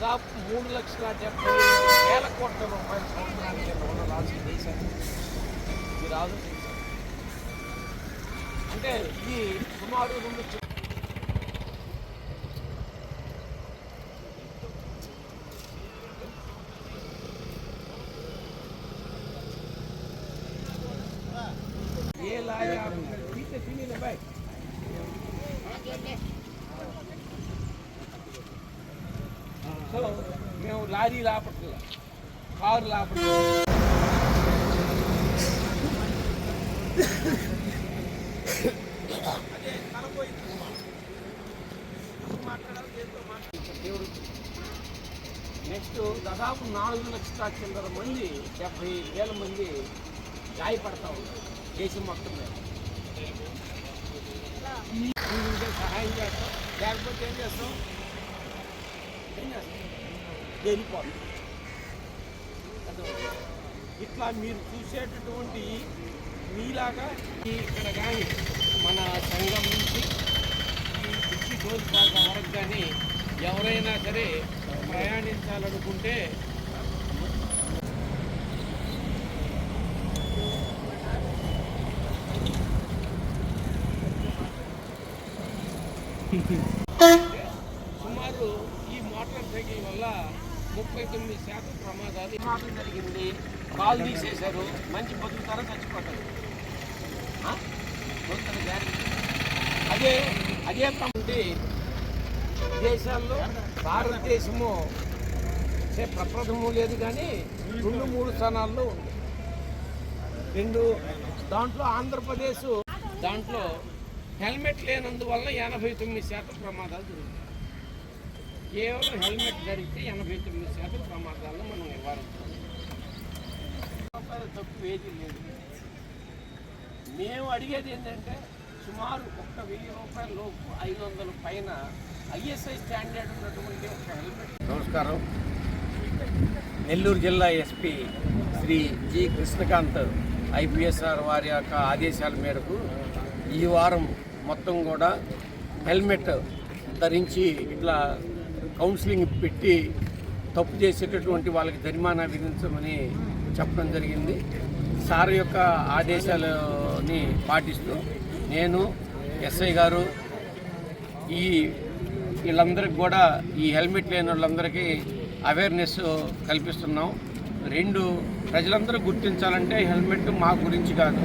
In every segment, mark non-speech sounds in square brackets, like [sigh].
దాదాపు మూడు లక్షల డెబ్బై వేల కోట్ల రూపాయల సంవత్సరానికి లోన్ లాస్ దేశానికి ఇది రాదు. అంటే ఇది సుమారు రెండు చి- ఏ లారీ లాపట్ల. కారు లాపట్ల. నెక్స్ట్ దాదాపు నాలుగు లక్షల చిల్లర మంది డెబ్బై వేల మంది గాయపడతా ఉన్నారు దేశం మొత్తం మీద. సహాయం చేస్తాం. లేకపోతే ఏం చేస్తాం? వెళ్ళిపోతాం అర్థమవుతుందా? ఇట్లా మీరు చూసేటటువంటి మీలాగా ఇక్కడ కానీ మన సంఘం నుంచి ఈ పిచ్చి రోజు పాక వరకు కానీ ఎవరైనా సరే ప్రయాణించాలనుకుంటే [laughs] సుమారు ఈ మోటార్ సైకిల్ వల్ల ముప్పై తొమ్మిది శాతం ప్రమాదాలు ప్రమాదం జరిగింది. కాలు తీసేశారు. మంచి బతుకుతారా చచ్చిపోతారు? గ్యారెంటీ అదే అదే ప్రమాది దేశాల్లో భారతదేశము చే ప్రప్రథము లేదు కానీ రెండు మూడు స్థానాల్లో ఉంది. రెండు దాంట్లో ఆంధ్రప్రదేశ్ దాంట్లో హెల్మెట్ లేనందువల్ల ఎనభై తొమ్మిది శాతం ప్రమాదాలు జరుగుతాయి. కేవలం హెల్మెట్ ధరిస్తే ఎనభై తొమ్మిది శాతం ప్రమాదాలను మనం నివారించాలి. రూపాయలు ఏది లేదు. మేము అడిగేది ఏంటంటే సుమారు ఒక్క వెయ్యి రూపాయల లోపు ఐదు వందల పైన ఐఎస్ఐ స్టాండర్డ్ ఉన్నటువంటి ఒక హెల్మెట్ నమస్కారం. నెల్లూరు జిల్లా ఎస్పీ శ్రీ జి కృష్ణకాంత్ ఐపీఎస్ఆర్ వారి యొక్క ఆదేశాల మేరకు ఈ వారం మొత్తం కూడా హెల్మెట్ ధరించి ఇట్లా కౌన్సిలింగ్ పెట్టి తప్పు చేసేటటువంటి వాళ్ళకి జరిమానా విధించమని చెప్పడం జరిగింది. సార్ యొక్క ఆదేశాలని పాటిస్తూ నేను ఎస్ఐ గారు ఈ వీళ్ళందరికీ కూడా ఈ హెల్మెట్ లేని వాళ్ళందరికీ అవేర్నెస్ కల్పిస్తున్నాం. రెండు ప్రజలందరూ గుర్తించాలంటే హెల్మెట్ మా గురించి కాదు.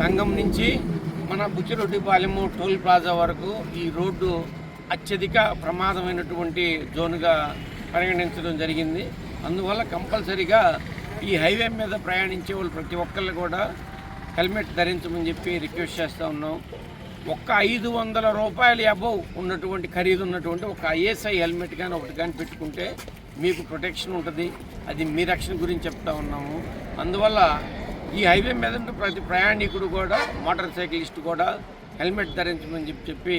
సంఘం నుంచి మన బుచ్చిరొడ్డిపాలెము టోల్ ప్లాజా వరకు ఈ రోడ్డు అత్యధిక ప్రమాదమైనటువంటి జోన్గా పరిగణించడం జరిగింది. అందువల్ల కంపల్సరీగా ఈ హైవే మీద ప్రయాణించే వాళ్ళు ప్రతి ఒక్కళ్ళు కూడా హెల్మెట్ ధరించమని చెప్పి రిక్వెస్ట్ చేస్తూ ఉన్నాం. ఒక్క ఐదు వందల రూపాయలు అబవ్ ఉన్నటువంటి ఖరీదు ఉన్నటువంటి ఒక ఐఎస్ఐ హెల్మెట్ కానీ ఒకటి కానీ పెట్టుకుంటే మీకు ప్రొటెక్షన్ ఉంటుంది. అది మీ రక్షణ గురించి చెప్తా ఉన్నాము. అందువల్ల ఈ హైవే మీద ప్రతి ప్రయాణికుడు కూడా మోటార్ సైకిలిస్ట్ కూడా హెల్మెట్ ధరించమని చెప్పి చెప్పి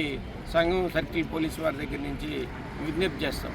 సంఘం సర్కిల్ పోలీస్ వారి దగ్గర నుంచి విజ్ఞప్తి చేస్తాం.